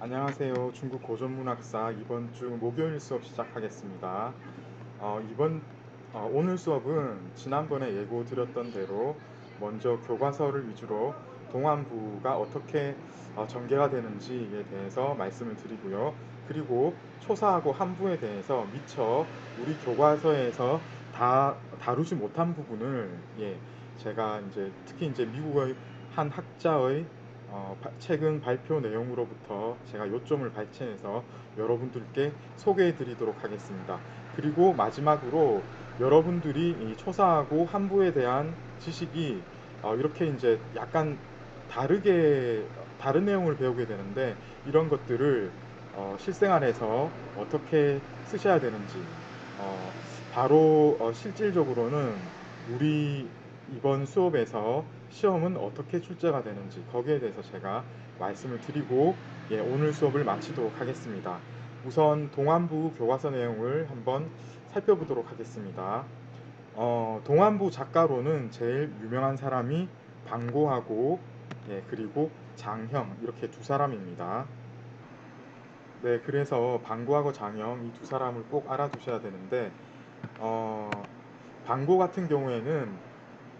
안녕하세요. 중국 고전문학사 이번 주 목요일 수업 시작하겠습니다. 어, 이번 어, 오늘 수업은 지난번에 예고 드렸던 대로 먼저 교과서를 위주로 동안부가 어떻게 어, 전개가 되는지에 대해서 말씀을 드리고요. 그리고 초사하고 한부에 대해서 미처 우리 교과서에서 다 다루지 못한 부분을 예, 제가 이제 특히 이제 미국의 한 학자의 어, 바- 최근 발표 내용으로부터 제가 요점을 발췌해서 여러분들께 소개해 드리도록 하겠습니다. 그리고 마지막으로 여러분들이 이 초사하고 한부에 대한 지식이 어, 이렇게 이제 약간 다르게 다른 내용을 배우게 되는데 이런 것들을 어, 실생활에서 어떻게 쓰셔야 되는지 어, 바로 어, 실질적으로는 우리 이번 수업에서 시험은 어떻게 출제가 되는지 거기에 대해서 제가 말씀을 드리고 예, 오늘 수업을 마치도록 하겠습니다. 우선 동안부 교과서 내용을 한번 살펴보도록 하겠습니다. 어, 동안부 작가로는 제일 유명한 사람이 방고하고 예, 그리고 장형 이렇게 두 사람입니다. 네, 그래서 방고하고 장형 이 두 사람을 꼭 알아두셔야 되는데 어, 방고 같은 경우에는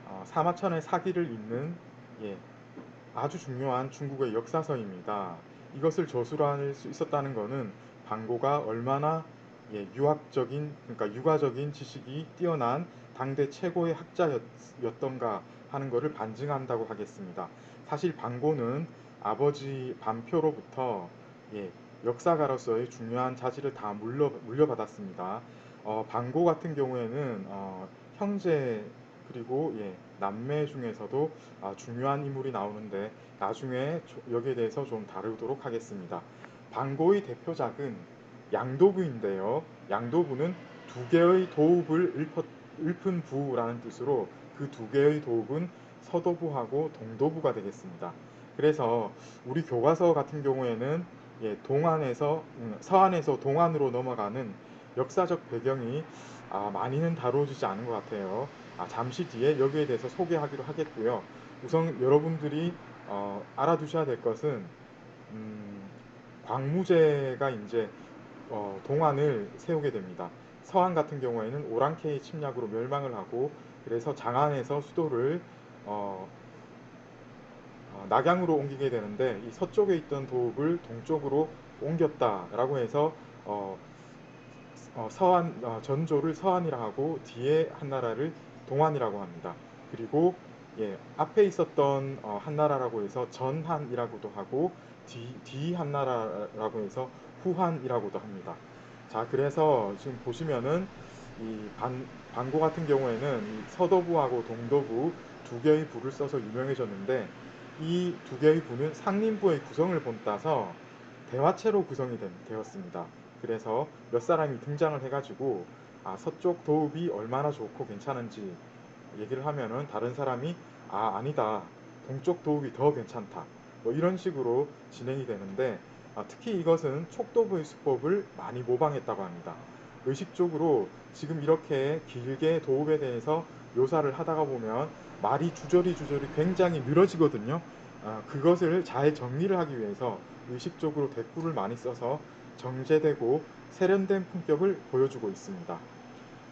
어, 사마천의 사기를 잇는 예, 아주 중요한 중국의 역사서입니다. 이것을 저술할 수 있었다는 것은 방고가 얼마나 예, 유학적인 그러니까 유가적인 지식이 뛰어난 당대 최고의 학자였던가 하는 것을 반증한다고 하겠습니다. 사실 방고는 아버지 반표로부터 예, 역사가로서의 중요한 자질을 다 물려, 물려받았습니다. 어, 방고 같은 경우에는 어, 형제 그리고 예, 남매 중에서도 아, 중요한 인물이 나오는데 나중에 조- 여기에 대해서 좀 다루도록 하겠습니다. 방고의 대표작은 양도부인데요. 양도부는 두 개의 도읍을 읊어, 읊은 부라는 뜻으로 그 두 개의 도읍은 서도부하고 동도부가 되겠습니다. 그래서 우리 교과서 같은 경우에는 예, 동안에서 음, 서안에서 동안으로 넘어가는 역사적 배경이 아, 많이는 다루어지지 않은 것 같아요. 아, 잠시 뒤에 여기에 대해서 소개하기로 하겠고요. 우선 여러분들이 어, 알아두셔야 될 것은 음, 광무제가 이제 어, 동안을 세우게 됩니다. 서안 같은 경우에는 오랑캐의 침략으로 멸망을 하고 그래서 장안에서 수도를 어, 어, 낙양으로 옮기게 되는데 이 서쪽에 있던 도읍을 동쪽으로 옮겼다라고 해서 어, 어, 서안 어, 전조를 서안이라 하고 뒤에 한나라를 동안이라고 합니다. 그리고 예, 앞에 있었던 어, 한나라라고 해서 전한이라고도 하고 뒤, 뒤 한나라라고 해서 후한이라고도 합니다. 자, 그래서 지금 보시면은 이 반, 반고 같은 경우에는 이 서도부하고 동도부 두 개의 부를 써서 유명해졌는데 이 두 개의 부는 상림부의 구성을 본따서 대화체로 구성이 된, 되었습니다. 그래서 몇 사람이 등장을 해가지고 아, 서쪽 도읍이 얼마나 좋고 괜찮은지 얘기를 하면은 다른 사람이 아 아니다 동쪽 도읍이 더 괜찮다 뭐 이런 식으로 진행이 되는데 아, 특히 이것은 촉도부의 수법을 많이 모방했다고 합니다. 의식적으로 지금 이렇게 길게 도읍에 대해서 묘사를 하다가 보면 말이 주저리 주저리 굉장히 늘어지거든요. 아, 그것을 잘 정리를 하기 위해서 의식적으로 대꾸를 많이 써서 정제되고 세련된 품격을 보여주고 있습니다.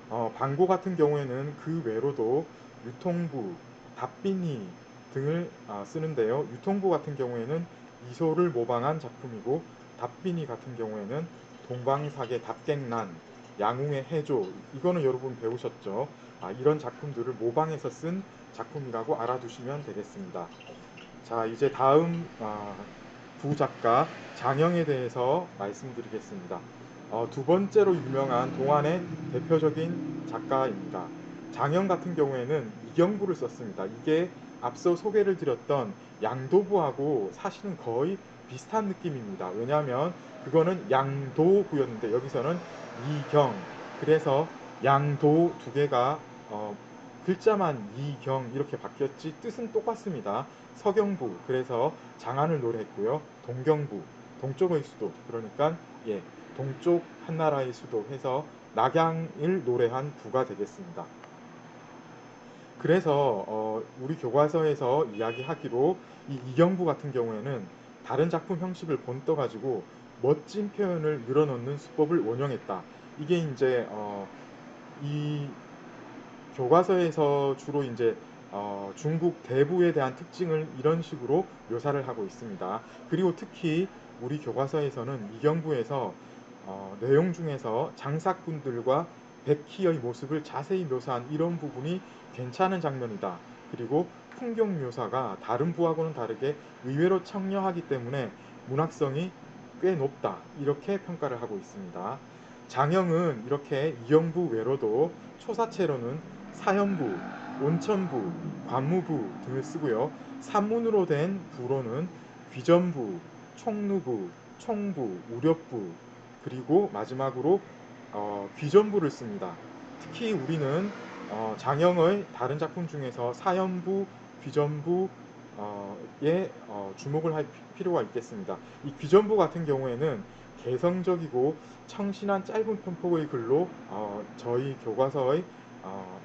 어, 방고 같은 경우에는 그 외로도 유통부, 답빈이 등을 아, 쓰는데요. 유통부 같은 경우에는 이소를 모방한 작품이고 답빈이 같은 경우에는 동방사계 답객난, 양웅의 해조 이거는 여러분 배우셨죠? 아, 이런 작품들을 모방해서 쓴 작품이라고 알아두시면 되겠습니다. 자, 이제 다음 아, 부작가 장영에 대해서 말씀드리겠습니다. 어, 두 번째로 유명한 동안의 대표적인 작가입니다. 장영 같은 경우에는 이경부를 썼습니다. 이게 앞서 소개를 드렸던 양도부하고 사실은 거의 비슷한 느낌입니다. 왜냐하면 그거는 양도부였는데 여기서는 이경 그래서 양도 두 개가 어, 글자만 이경 이렇게 바뀌었지 뜻은 똑같습니다. 서경부 그래서 장안을 노래했고요. 동경부 동쪽의 수도 그러니까 예 동쪽 한나라의 수도 해서 낙양을 노래한 부가 되겠습니다. 그래서 어, 우리 교과서에서 이야기하기로 이 이경부 같은 경우에는 다른 작품 형식을 본떠 가지고 멋진 표현을 늘어놓는 수법을 원용했다. 이게 이제 어, 이 교과서에서 주로 이제 어, 중국 대부에 대한 특징을 이런 식으로 묘사를 하고 있습니다. 그리고 특히 우리 교과서에서는 이경부에서 어, 내용 중에서 장사꾼들과 백희의 모습을 자세히 묘사한 이런 부분이 괜찮은 장면이다. 그리고 풍경 묘사가 다른 부하고는 다르게 의외로 청려하기 때문에 문학성이 꽤 높다. 이렇게 평가를 하고 있습니다. 장형은 이렇게 이영부 외로도 초사체로는 사형부, 온천부, 관무부 등을 쓰고요. 산문으로 된 부로는 귀전부, 총루부, 총부, 우렵부 그리고 마지막으로 어, 귀전부를 씁니다. 특히 우리는 어, 장형의 다른 작품 중에서 사연부, 귀전부에 어, 주목을 할 피- 필요가 있겠습니다. 이 귀전부 같은 경우에는 개성적이고 청신한 짧은 편폭의 글로 어, 저희 교과서의 어,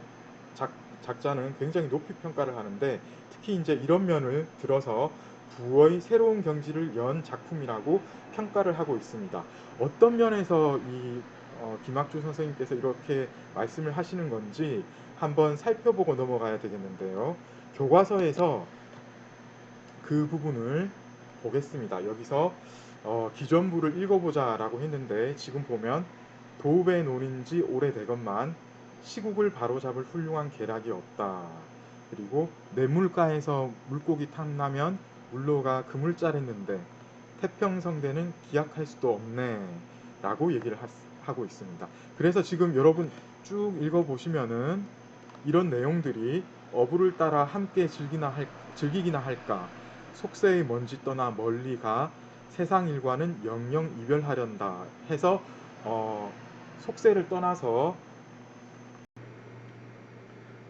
작, 작자는 굉장히 높이 평가를 하는데 특히 이제 이런 면을 들어서 부의 새로운 경지를 연 작품이라고 평가를 하고 있습니다. 어떤 면에서 이 어, 김학주 선생님께서 이렇게 말씀을 하시는 건지 한번 살펴보고 넘어가야 되겠는데요. 교과서에서 그 부분을 보겠습니다. 여기서 어, 기존부를 읽어보자 라고 했는데 지금 보면 도읍의 논인지 오래되건만 시국을 바로잡을 훌륭한 계략이 없다. 그리고 뇌물가에서 물고기 탐나면 물로가 그물짜랬는데 태평성대는 기약할 수도 없네 라고 얘기를 하, 하고 있습니다. 그래서 지금 여러분 쭉 읽어보시면은 이런 내용들이 어부를 따라 함께 즐기나 할, 즐기기나 할까 속세의 먼지 떠나 멀리 가 세상 일과는 영영 이별하련다 해서 어, 속세를 떠나서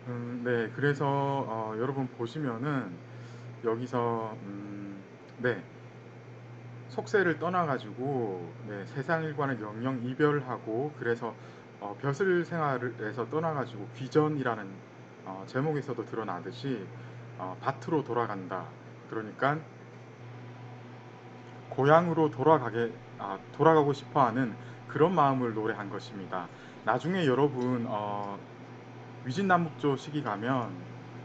음, 네 그래서 어, 여러분 보시면은 여기서 음, 네 속세를 떠나가지고 네, 세상 일과는 영영 이별하고 그래서 어, 벼슬 생활에서 떠나가지고 귀전이라는 어, 제목에서도 드러나듯이 어, 밭으로 돌아간다. 그러니까 고향으로 돌아가게 아, 돌아가고 싶어하는 그런 마음을 노래한 것입니다. 나중에 여러분 어, 위진남북조 시기 가면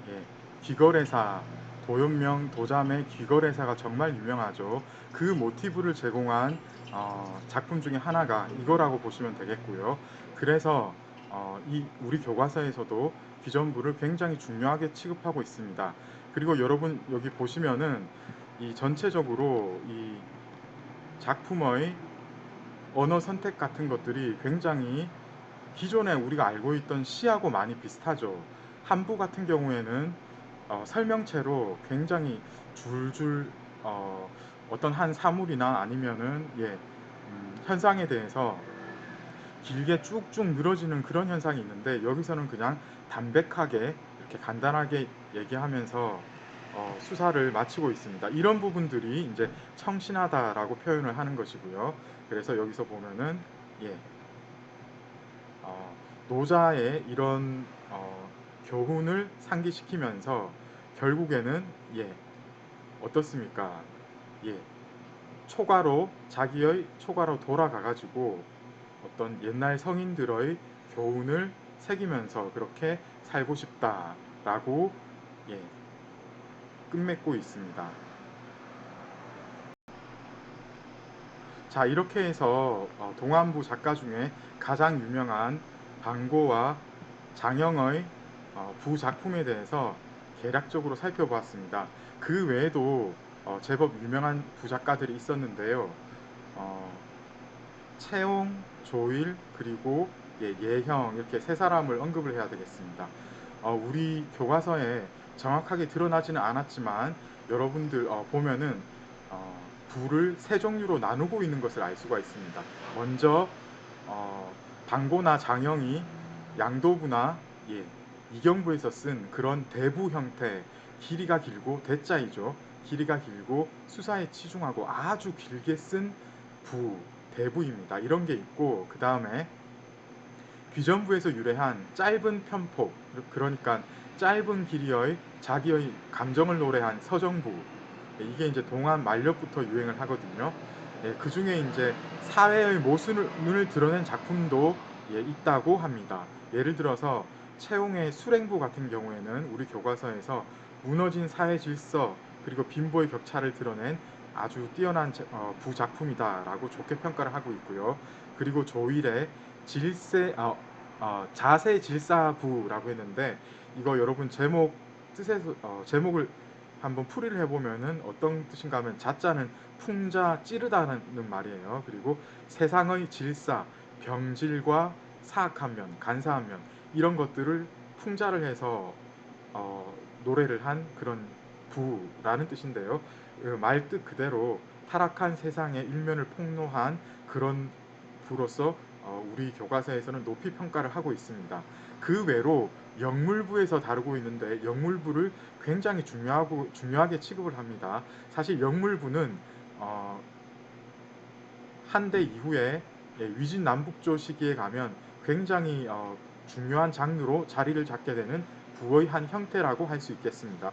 예, 귀거래사 도연명 도자매 귀거래사가 정말 유명하죠. 그 모티브를 제공한 어, 작품 중에 하나가 이거라고 보시면 되겠고요. 그래서 어, 이 우리 교과서에서도 귀전부를 굉장히 중요하게 취급하고 있습니다. 그리고 여러분 여기 보시면은 이 전체적으로 이 작품의 언어 선택 같은 것들이 굉장히 기존에 우리가 알고 있던 시하고 많이 비슷하죠. 한부 같은 경우에는 어, 설명체로 굉장히 줄줄 어, 어떤 한 사물이나 아니면은 예, 음, 현상에 대해서 길게 쭉쭉 늘어지는 그런 현상이 있는데 여기서는 그냥 담백하게 이렇게 간단하게 얘기하면서 어, 수사를 마치고 있습니다. 이런 부분들이 이제 청신하다라고 표현을 하는 것이고요. 그래서 여기서 보면은 예, 어, 노자의 이런 어, 교훈을 상기시키면서 결국에는 예, 어떻습니까? 예, 초가로 자기의 초가로 돌아가 가지고 어떤 옛날 성인들의 교훈을 새기면서 그렇게 살고 싶다라고 예, 끝맺고 있습니다. 자 이렇게 해서 어, 동안부 작가 중에 가장 유명한 방고와 장영의 어, 부작품에 대해서 개략적으로 살펴보았습니다. 그 외에도 어, 제법 유명한 부작가들이 있었는데요. 어, 채용, 조일, 그리고 예, 예형 이렇게 세 사람을 언급을 해야 되겠습니다. 어, 우리 교과서에 정확하게 드러나지는 않았지만 여러분들 어, 보면은 어, 부를 세 종류로 나누고 있는 것을 알 수가 있습니다. 먼저 어, 방고나 장형이 양도부나 예, 이경부에서 쓴 그런 대부 형태 길이가 길고 대자이죠. 길이가 길고 수사에 치중하고 아주 길게 쓴 부, 대부입니다. 이런 게 있고 그 다음에 귀전부에서 유래한 짧은 편폭 그러니까 짧은 길이의 자기의 감정을 노래한 서정부 예, 이게 이제 동안 말렵부터 유행을 하거든요. 예, 그 중에 이제 사회의 모순을 드러낸 작품도 예, 있다고 합니다. 예를 들어서 채용의 수랭부 같은 경우에는 우리 교과서에서 무너진 사회 질서 그리고 빈부의 격차를 드러낸 아주 뛰어난 제- 어, 부작품이다라고 좋게 평가를 하고 있고요. 그리고 조일의 질세 어, 어, 자세 질사부라고 했는데 이거 여러분 제목 뜻에서 어, 제목을 한번 풀이를 해보면은 어떤 뜻인가 하면 자자는 풍자 찌르다는 말이에요. 그리고 세상의 질사, 병질과 사악한 면, 간사한 면 이런 것들을 풍자를 해서 어, 노래를 한 그런 부라는 뜻인데요. 그 말뜻 그대로 타락한 세상의 일면을 폭로한 그런 부로서 어, 우리 교과서에서는 높이 평가를 하고 있습니다. 그 외로 영물부에서 다루고 있는데 영물부를 굉장히 중요하고 중요하게 취급을 합니다. 사실 영물부는 어, 한대 이후에 예, 위진 남북조 시기에 가면 굉장히 어, 중요한 장르로 자리를 잡게 되는 부의 한 형태라고 할 수 있겠습니다.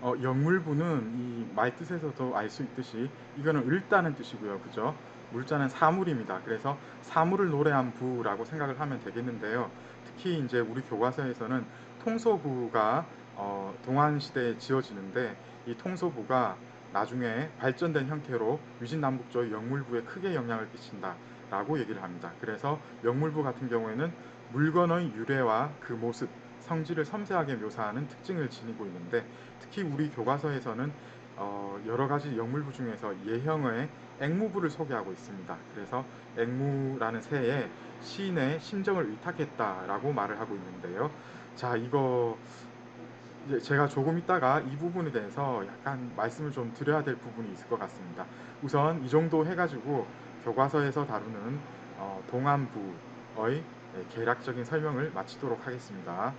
어, 영물부는 이 말 뜻에서도 알 수 있듯이 이거는 읊다는 뜻이고요. 그죠? 물자는 사물입니다. 그래서 사물을 노래한 부라고 생각을 하면 되겠는데요. 특히 이제 우리 교과서에서는 통소부가 어, 동안 시대에 지어지는데 이 통소부가 나중에 발전된 형태로 위진남북조의 영물부에 크게 영향을 끼친다라고 얘기를 합니다. 그래서 영물부 같은 경우에는 물건의 유래와 그 모습, 성질을 섬세하게 묘사하는 특징을 지니고 있는데 특히 우리 교과서에서는 어, 여러 가지 영물부 중에서 예형의 앵무부를 소개하고 있습니다. 그래서 앵무라는 새에 시인의 심정을 의탁했다라고 말을 하고 있는데요. 자, 이거 제가 조금 있다가 이 부분에 대해서 약간 말씀을 좀 드려야 될 부분이 있을 것 같습니다. 우선 이 정도 해가지고 교과서에서 다루는 어, 동안부의 예, 개략적인 설명을 마치도록 하겠습니다.